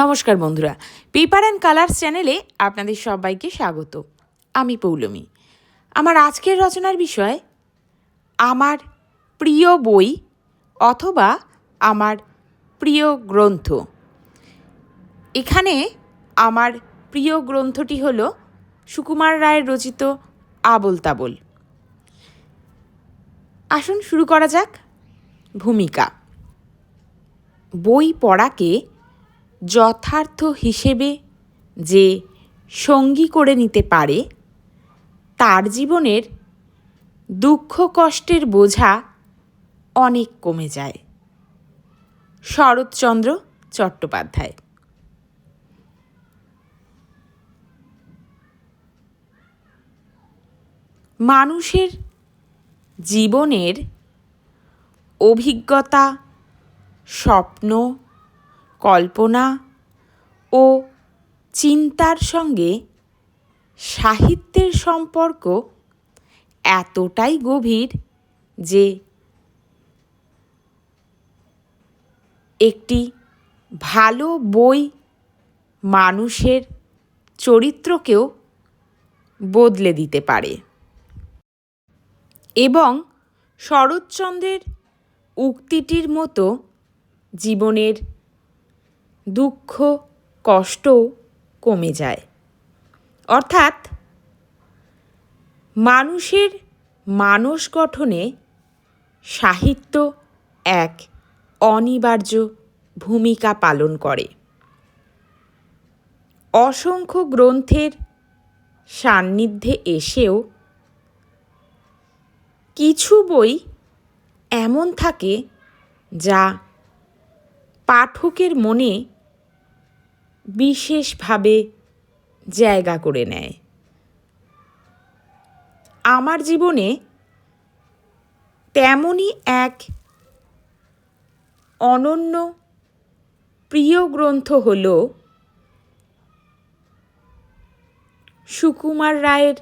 নমস্কার বন্ধুরা paper and colours চ্যানেলে আপনাদের সবাইকে স্বাগত। আমি পৌলমী। আমার আজকের রচনার বিষয়, আমার প্রিয় বই অথবা আমার প্রিয় গ্রন্থ। এখানে আমার প্রিয় গ্রন্থটি হল সুকুমার রায়ের রচিত আবল তাবল আসুন শুরু করা যাক। ভূমিকা। বই পড়াকে যথার্থ হিসেবে যে সঙ্গী করে নিতে পারে, তার জীবনের দুঃখ কষ্টের বোঝা অনেক কমে যায়। শরৎচন্দ্র চট্টোপাধ্যায়। মানুষের জীবনের অভিজ্ঞতা, স্বপ্ন কল্পনা ও চিন্তার সঙ্গে সাহিত্যের সম্পর্ক এতটাই গভীর যে একটি ভালো বই মানুষের চরিত্রকেও বদলে দিতে পারে। এবং শরৎচন্দ্রের উক্তিটির মতো জীবনের দুঃখ, কষ্টও কমে যায়। অর্থাৎ মানুষের মানস গঠনে সাহিত্য এক অনিবার্য ভূমিকা পালন করে। অসংখ্য গ্রন্থের সান্নিধ্যে এসেও কিছু বই এমন থাকে যা পাঠকের মনে বিশেষভাবে জায়গা করে নেয়। আমার জীবনে তেমনই এক অনন্য প্রিয় গ্রন্থ হল সুকুমার রায়ের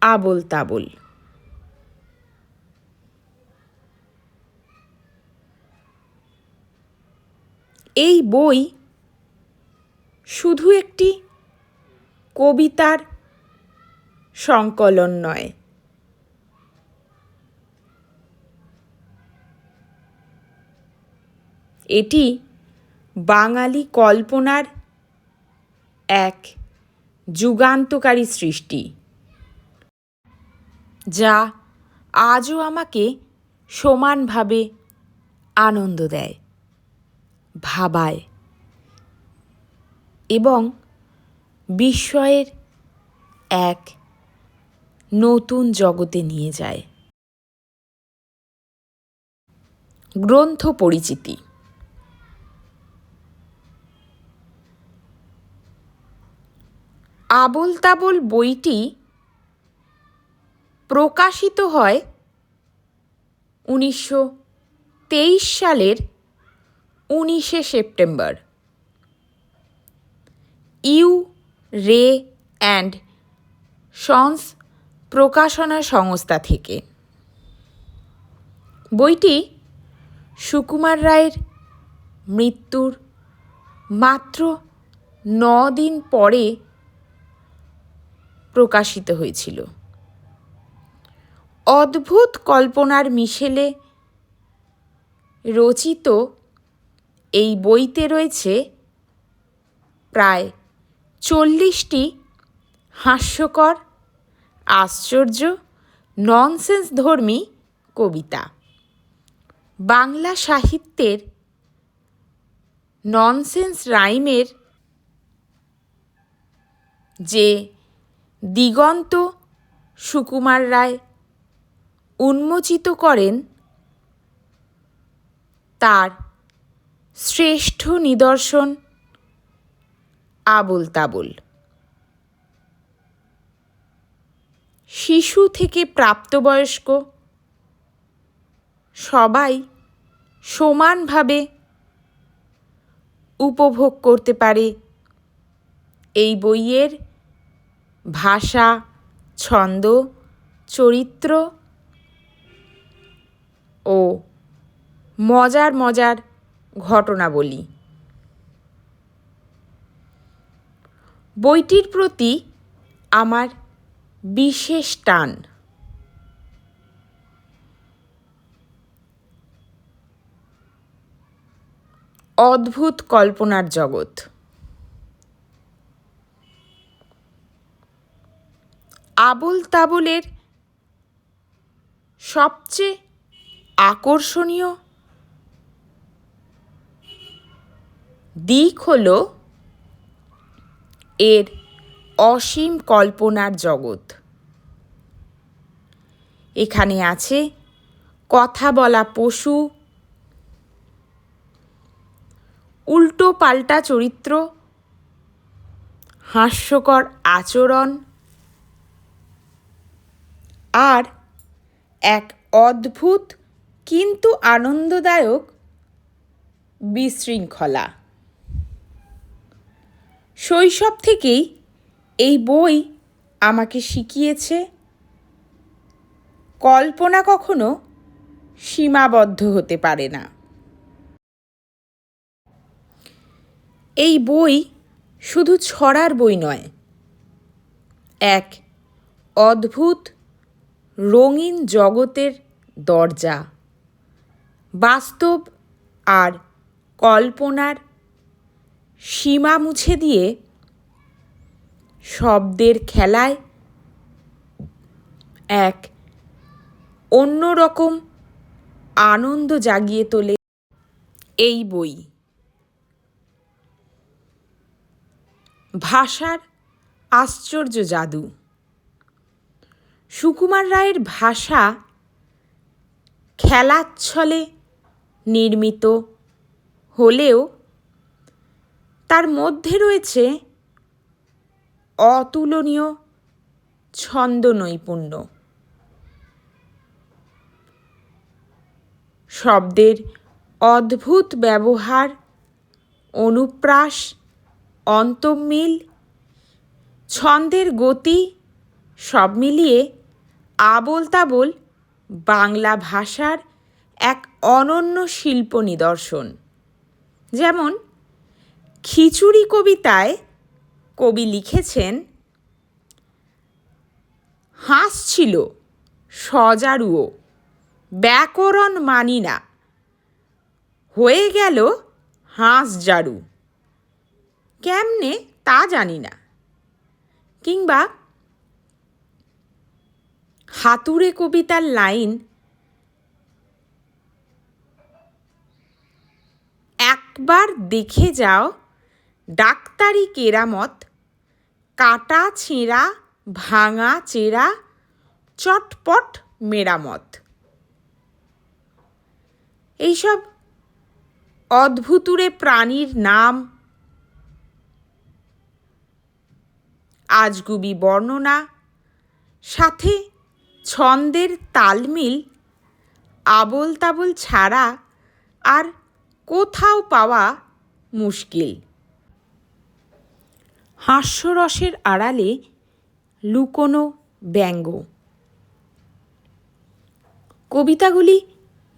আবল তাবল। এই বই শুধু একটি কবিতার সংকলন নয়। এটি বাঙালি কল্পনার এক যুগান্তকারী সৃষ্টি, যা আজও আমাকে সমানভাবে আনন্দ দেয়। ভাবায় এবং বিস্ময়ের এক নতুন জগতে নিয়ে যায়। গ্রন্থ পরিচিতি আবল তাবল বইটি প্রকাশিত হয় উনিশশো তেইশ সালের উনিশে September. U, Ray, and Sons প্রকাশনা সংস্থা থেকে। বইটি সুকুমার রায়ের মৃত্যুর মাত্র ন দিন পরে প্রকাশিত হয়েছিল। অদ্ভুত কল্পনার মিশেলে রচিত এই বইতে রয়েছে প্রায় চল্লিশটি হাস্যকর, আশ্চর্য ননসেন্স ধর্মী কবিতা। বাংলা সাহিত্যের ননসেন্স রাইমের যে দিগন্ত সুকুমার রায় উন্মোচিত করেন, তার শ্রেষ্ঠ নিদর্শন আবল তাবল। শিশু থেকে প্রাপ্তবয়স্ক সবাই সমানভাবে উপভোগ করতে পারে এই বইয়ের ভাষা, ছন্দ, চরিত্র ও মজার মজার ঘটনাবলী। বইটির প্রতি আমার বিশেষ টান। অদ্ভুত কল্পনার জগৎ। আবল তাবলের সবচেয়ে আকর্ষণীয় দিক হল এর অসীম কল্পনার জগৎ। এখানে আছে কথা বলা পশু, উল্টো পাল্টা চরিত্র, হাস্যকর আচরণ আর এক অদ্ভুত কিন্তু আনন্দদায়ক বিশৃঙ্খলা। শৈশব থেকেই এই বই আমাকে শিখিয়েছে। কল্পনা কখনো সীমাবদ্ধ হতে পারে না। এই বই শুধু ছড়ার বই নয়, এক অদ্ভুত রঙিন জগতের দরজা। বাস্তব আর কল্পনার সীমা মুছে দিয়ে শব্দের খেলায় এক অন্যরকম আনন্দ জাগিয়ে তোলে এই বই। ভাষার আশ্চর্য জাদু। সুকুমার রায়ের ভাষা খেলাচ্ছলে নির্মিত হলেও তার মধ্যে রয়েছে অতুলনীয় ছন্দ নৈপুণ্য শব্দের অদ্ভুত ব্যবহার, অনুপ্রাস অন্তমিল ছন্দের গতি সব মিলিয়ে আবোল তাবোল বাংলা ভাষার এক অনন্য শিল্প নিদর্শন। যেমন খিচুড়ি কবিতায় কবি লিখেছেন হাঁস ছিল সজারুও, ব্যাকরণ মানি না, হয়ে গেল হাঁস জারু। কেমনে তা জানি না। কিংবা, হাতুড়ে কবিতার লাইন, একবার দেখে যাও ডাক্তারি কেরামত, কাটা ছেঁড়া, ভাঙা চেরা, চটপট মেরামত। এইসব অদ্ভুতুরে প্রাণীর নাম আজগুবি বর্ণনা, সাথে ছন্দের তালমিল আবল তাবল ছাড়া আর কোথাও পাওয়া মুশকিল। হাস্যরসের আড়ালে লুকোনো ব্যঙ্গ। কবিতাগুলি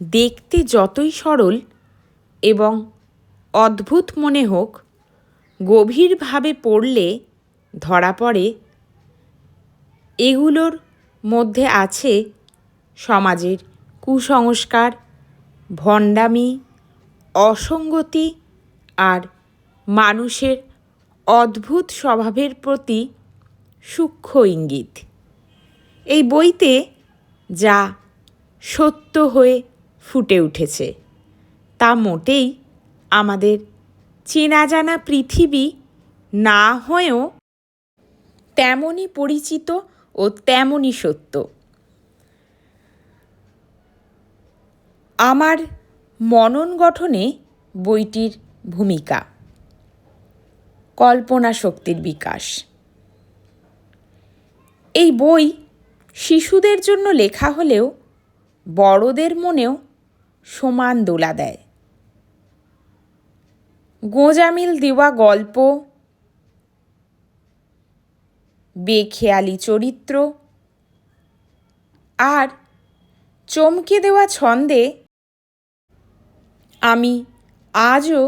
দেখতে যতই সরল এবং অদ্ভুত মনে হোক, গভীরভাবে পড়লে ধরা পড়ে, এগুলোর মধ্যে আছে সমাজের কুসংস্কার, ভণ্ডামি, অসঙ্গতি আর মানুষের অদ্ভুত স্বভাবের প্রতি সূক্ষ্ম ইঙ্গিত। এই বইতে যা সত্য হয়ে ফুটে উঠেছে, তা মোটেই আমাদের চেনা জানা পৃথিবী না হয়েও তেমনই পরিচিত ও তেমনই সত্য। আমার মনন গঠনে বইটির ভূমিকা। কল্পনা শক্তির বিকাশ। এই বই শিশুদের জন্য লেখা হলেও বড়দের মনেও সমান দোলা দেয়। গোঁজামিল দেওয়া গল্প, বেখেয়ালি চরিত্র আর চমকে দেওয়া ছন্দে আমি আজও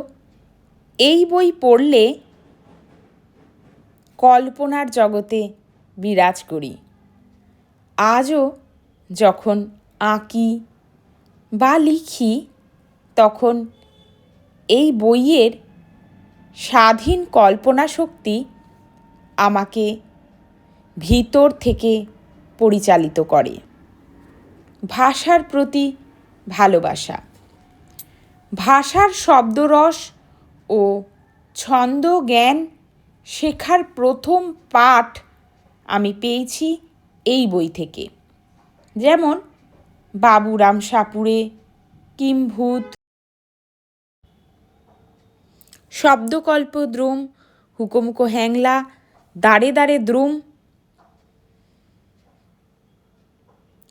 এই বই পড়লে কল্পনার জগতে বিরাজ করি। আজও যখন আঁকি বা লিখি, তখন এই বইয়ের স্বাধীন কল্পনা শক্তি আমাকে ভিতর থেকে পরিচালিত করে। ভাষার প্রতি ভালোবাসা, ভাষার শব্দরস ও ছন্দ জ্ঞান শেখার প্রথম পাঠ আমি পেয়েছি এই বই থেকে। যেমন বাবুরাম সাপুড়ে কিম্ভূত, শব্দকল্প দ্রুম, হুকোমুকো হ্যাংলা, দাঁড়ে দাঁড়ে দ্রুম।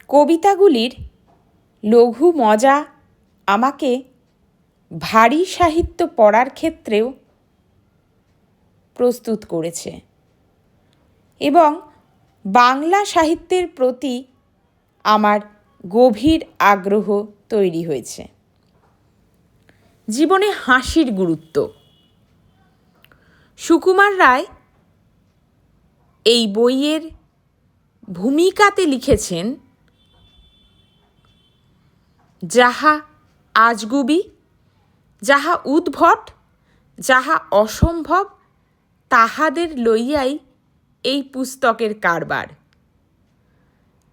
কবিতাগুলির লঘু মজা আমাকে ভারী সাহিত্য পড়ার ক্ষেত্রেও প্রস্তুত করেছে। এবং বাংলা সাহিত্যের প্রতি আমার গভীর আগ্রহ তৈরি হয়েছে। জীবনে হাসির গুরুত্ব। সুকুমার রায় এই বইয়ের ভূমিকাতে লিখেছেন, যাহা আজগুবি, যাহা উদ্ভট, যাহা অসম্ভব তাহাদের লইয়াই এই পুস্তকের কারবার।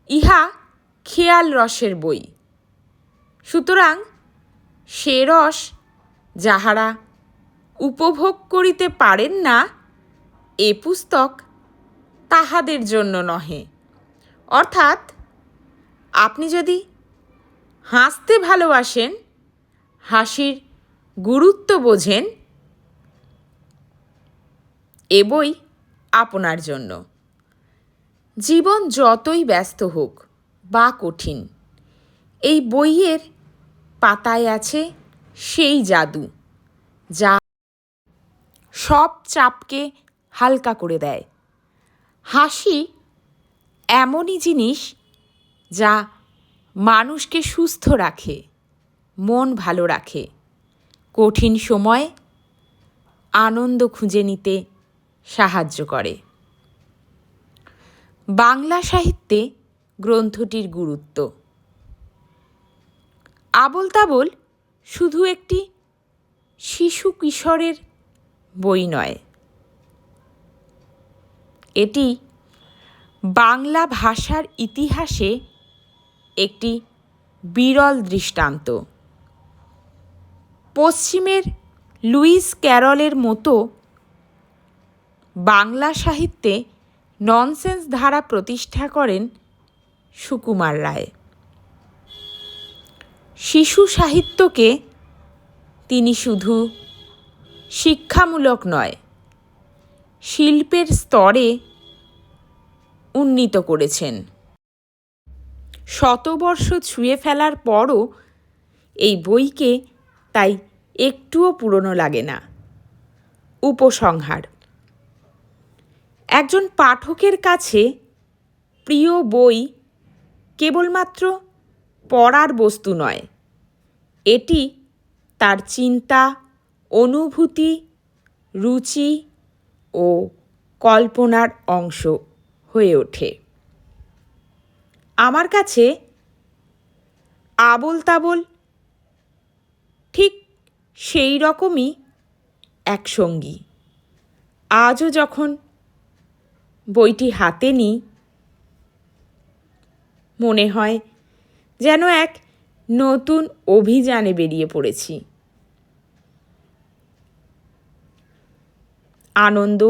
ইহা খেয়াল রসের বই। সুতরাং সে রস যাহারা উপভোগ করিতে পারেন না, এ পুস্তক তাহাদের জন্য নহে। অর্থাৎ আপনি যদি হাসতে ভালোবাসেন, হাসির গুরুত্ব বোঝেন এ বই আপনার জন্য। জীবন যতই ব্যস্ত হোক বা কঠিন, এই বইয়ের পাতায় আছে সেই জাদু, যা সব চাপকে হালকা করে দেয়। হাসি এমনই জিনিস যা মানুষকে সুস্থ রাখে, মন ভালো রাখে। কঠিন সময় আনন্দ খুঁজে নিতে সাহায্য করে। বাংলা সাহিত্যে গ্রন্থটির গুরুত্ব। আবল তাবল শুধু একটি শিশু কিশোরের বই নয়। এটি বাংলা ভাষার ইতিহাসে একটি বিরল দৃষ্টান্ত। পশ্চিমের লুইস ক্যারলের মতো বাংলা সাহিত্যে ননসেন্স ধারা প্রতিষ্ঠা করেন সুকুমার রায়। শিশু সাহিত্যকে তিনি শুধু শিক্ষামূলক নয়, শিল্পের স্তরে উন্নীত করেছেন। শতবর্ষ ছুঁয়ে ফেলার পরও এই বইকে তাই একটুও পুরনো লাগে না। উপসংহার একজন পাঠকের কাছে প্রিয় বই কেবলমাত্র পড়ার বস্তু নয়। এটি তার চিন্তা, অনুভূতি, রুচি ও কল্পনার অংশ হয়ে ওঠে। আমার কাছে আবল তাবল ঠিক সেই রকমই এক সঙ্গী। আজও যখন বইটি হাতে নিই মনে হয় যেন এক নতুন অভিযানে বেরিয়ে পড়েছি। আনন্দ,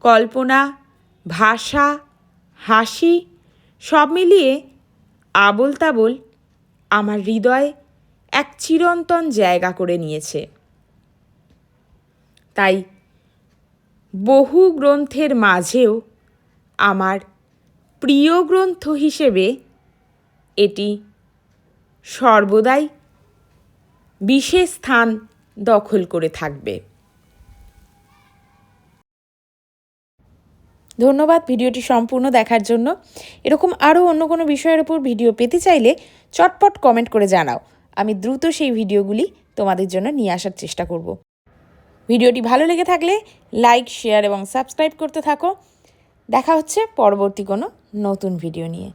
কল্পনা, ভাষা, হাসি সব মিলিয়ে আবল তাবল আমার হৃদয় এক চিরন্তন জায়গা করে নিয়েছে। তাই বহু গ্রন্থের মাঝেও আমার প্রিয় গ্রন্থ হিসেবে এটি সর্বদাই বিশেষ স্থান দখল করে থাকবে। ধন্যবাদ ভিডিওটি সম্পূর্ণ দেখার জন্য। এরকম আরও অন্য কোনো বিষয়ের উপর ভিডিও পেতে চাইলে চটপট কমেন্ট করে জানাও। আমি দ্রুত সেই ভিডিওগুলি তোমাদের জন্য নিয়ে আসার চেষ্টা করব। ভিডিওটি ভালো লেগে থাকলে লাইক, শেয়ার এবং সাবস্ক্রাইব করতে থাকো। দেখা হচ্ছে পরবর্তী কোনো নতুন ভিডিও নিয়ে।